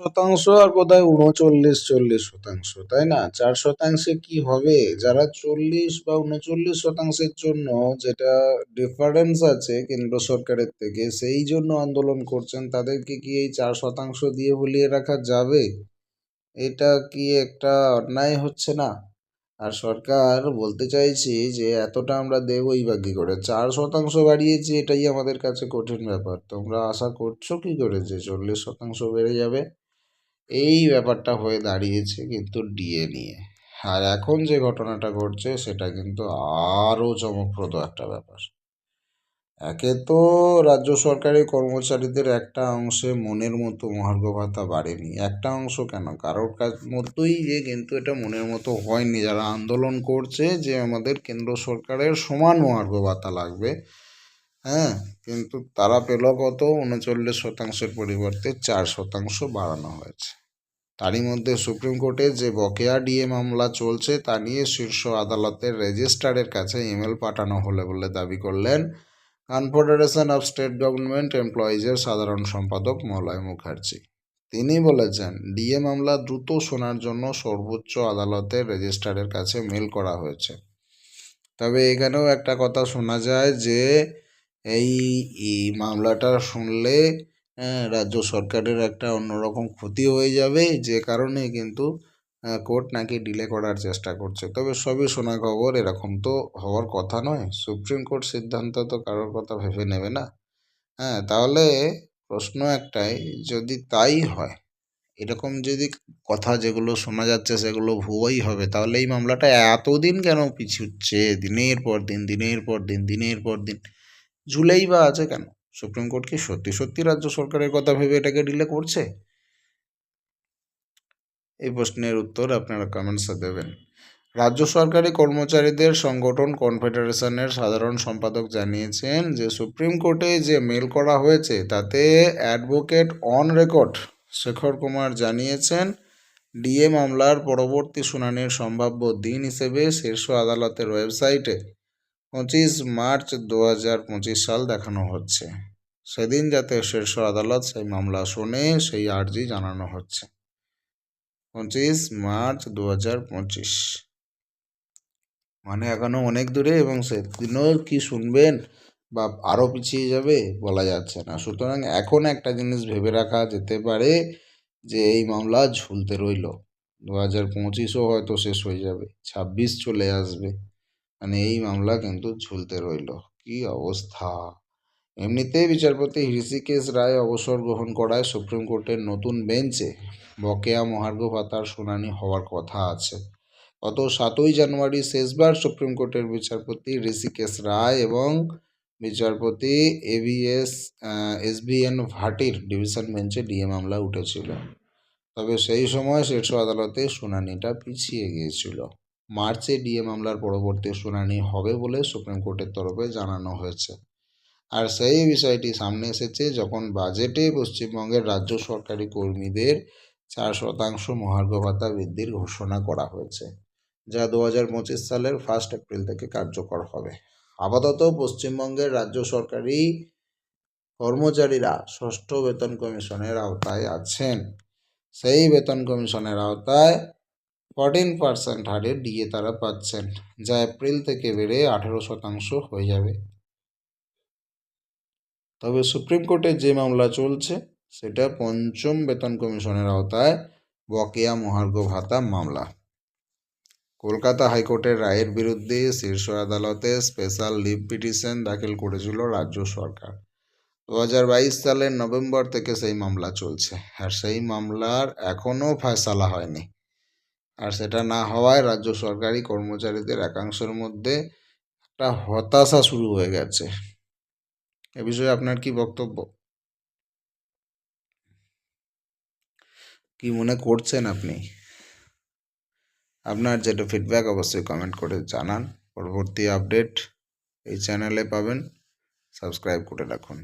শতাংশ আর কোথায়? উনচল্লিশ, চল্লিশ শতাংশ, তাই না? চার শতাংশে কি হবে? যারা চল্লিশ বা উনচল্লিশ শতাংশের জন্য যেটা ডিফারেন্স আছে কেন্দ্র সরকারের থেকে, সেই জন্য আন্দোলন করছেন, তাদেরকে কি এই চার শতাংশ দিয়ে ভুলিয়ে রাখা যাবে? এটা কি একটা অন্যায় হচ্ছে না? আর সরকার বলতে চাইছি যে, এতটা আমরা দেবই বা কী করে? চার শতাংশ বাড়িয়েছি, এটাই আমাদের কাছে কঠিন ব্যাপার। তোমরা আশা করছ কি করে যে চল্লিশ শতাংশ বেড়ে যাবে? এই ব্যাপারটা হয়ে দাঁড়িয়েছে কিন্তু ডিএ নিয়ে। আর এখন যে ঘটনাটা ঘটছে সেটা কিন্তু আরও চমকপ্রদ একটা ব্যাপার। একে তো রাজ্য সরকারি কর্মচারীদের একটা অংশে মনের মতো মহার্ঘ ভাতা বাড়েনি। একটা অংশ কেন? কারোর কাছ মতোই যে কিন্তু এটা মনের মতো হয়নি। যারা আন্দোলন করছে যে আমাদের কেন্দ্র সরকারের সমান মহার্ঘ ভাতা লাগবে হ্যাঁ কিন্তু তারা পেল কত? উনচল্লিশ শতাংশের পরিবর্তে চার শতাংশ বাড়ানো হয়েছে। তারই মধ্যে সুপ্রিম কোর্টে যে বকেয়া ডিএ মামলা চলছে, তা নিয়ে শীর্ষ আদালতের রেজিস্ট্রারের কাছে ইমেল পাঠানো হলে বলে দাবি করলেন কনফেডারেশন অফ স্টেট গভর্নমেন্ট এমপ্লয়িজের সাধারণ সম্পাদক মলয় মুখার্জি। তিনি বলেছেন, ডিএ মামলা দ্রুত শোনার জন্য সর্বোচ্চ আদালতের রেজিস্ট্রারের কাছে মেল করা হয়েছে। তবে এখানেও একটা কথা শোনা যায় যে এই এই মামলাটা শুনলে রাজ্য সরকারের একটা অন্যরকম ক্ষতি হয়ে যাবে, যে কারণে কিন্তু কোর্ট নাকি ডিলে করার চেষ্টা করছে। তবে সবই শোনা খবর, এরকম তো হওয়ার কথা নয়। সুপ্রিম কোর্ট সিদ্ধান্ত তো কারোর কথা ভেবে নেবে না। হ্যাঁ তাহলে প্রশ্ন একটাই, যদি তাই হয়, এরকম যদি কথা যেগুলো শোনা যাচ্ছে, সেগুলো ভুয়োই হবে, তাহলে এই মামলাটা এতদিন কেন পিছুচ্ছে? দিনের পর দিন, দিনের পর দিন, দিনের পর দিন। ঝুলেই বা আছে কেন? সুপ্রিম কোর্ট কি সত্যি সত্যি রাজ্য সরকারের কথা ভেবে এটাকে ডিলে করছে? এই প্রশ্নের উত্তর আপনারা কমেন্টসে দেবেন। রাজ্য সরকারি কর্মচারীদের সংগঠন কনফেডারেশনের সাধারণ সম্পাদক জানিয়েছেন যে, সুপ্রিম কোর্টে যে মেল করা হয়েছে, তাতে advocate on record Shekhar Kumar জানিয়েছেন, ডিএ মামলার পরবর্তী শুনানির সম্ভাব্য দিন হিসেবে শীর্ষ আদালতের ওয়েবসাইটে পঁচিশ মার্চ দু হাজার পঁচিশ সাল দেখানো হচ্ছে। সেদিন যাতে শীর্ষ আদালত সেই মামলা শোনে সেই আর্জি জানানো হচ্ছে। পঁচিশ মার্চ দু হাজার পঁচিশ। মানে এখনও অনেক দূরে এবং সেদিনও কি শুনবেন বা আরও পিছিয়ে যাবে বলা যাচ্ছে না। সুতরাং এখন একটা জিনিস ভেবে রাখা যেতে পারে যে এই মামলা ঝুলতে রইল। দু হাজার পঁচিশও হয়তো শেষ হয়ে যাবে, ছাব্বিশ চলে আসবে। মানে এই মামলা কিন্তু ঝুলতে রইল। কি অবস্থা? এমনিতেই বিচারপতি হৃষিকেশ রায় অবসর গ্রহণ করায় সুপ্রিম কোর্টের নতুন বেঞ্চে বকেয়া মহার্ঘ ভাতার শুনানি হওয়ার কথা আছে। গত সাতই জানুয়ারি শেষবার সুপ্রিম কোর্টের বিচারপতি ঋষিকেশ রায় এবং বিচারপতি এভিএস এসভিএন ভাটির ডিভিশন বেঞ্চে ডিএ মামলা উঠেছিল। তবে সেই সময় শীর্ষ আদালতে শুনানিটা পিছিয়ে গিয়েছিল। মার্চে ডিএ মামলার পরবর্তী শুনানি হবে বলে সুপ্রিম কোর্টের তরফে জানানো হয়েছে। আর সেই বিষয়টি সামনে এসেছে যখন বাজেটে পশ্চিমবঙ্গের রাজ্য সরকারি কর্মীদের চার শতাংশ মহার্ঘ ভাতা বৃদ্ধির ঘোষণা করা হয়েছে, যা দু হাজার পঁচিশ সালের ফার্স্ট এপ্রিল থেকে কার্যকর হবে। আপাতত পশ্চিমবঙ্গের রাজ্য সরকারি কর্মচারীরা ষষ্ঠ বেতন কমিশনের আওতায় আছেন। সেই বেতন কমিশনের আওতায় ফর্টিন পার্সেন্ট হারে ডিএ তারা পাচ্ছেন, যা এপ্রিল থেকে বেড়ে আঠেরো শতাংশ হয়ে যাবে। তবে সুপ্রিম কোর্টে যে মামলা চলছে, সেটা পঞ্চম বেতন কমিশনের আওতায় বকেয়া মহার্ঘ ভাতা মামলা। কলকাতা হাইকোর্টের রায়ের বিরুদ্ধে শীর্ষ আদালতে স্পেশাল লিভ পিটিশন দাখিল করেছিল রাজ্য সরকার। দু হাজার বাইশ সালের নভেম্বর থেকে সেই মামলা চলছে, আর সেই মামলার এখনও ফয়সালা হয়নি। আর সেটা না হওয়ায় রাজ্য সরকারি কর্মচারীদের একাংশের মধ্যে একটা হতাশা শুরু হয়ে গেছে। এ বিষয়ে আপনার কি বক্তব্য? কি মনে করছেন আপনি? আপনার যেটা ফিডব্যাক অবশ্যই কমেন্ট করে জানান। পরবর্তী আপডেট এই চ্যানেলে পাবেন। সাবস্ক্রাইব করে রাখুন।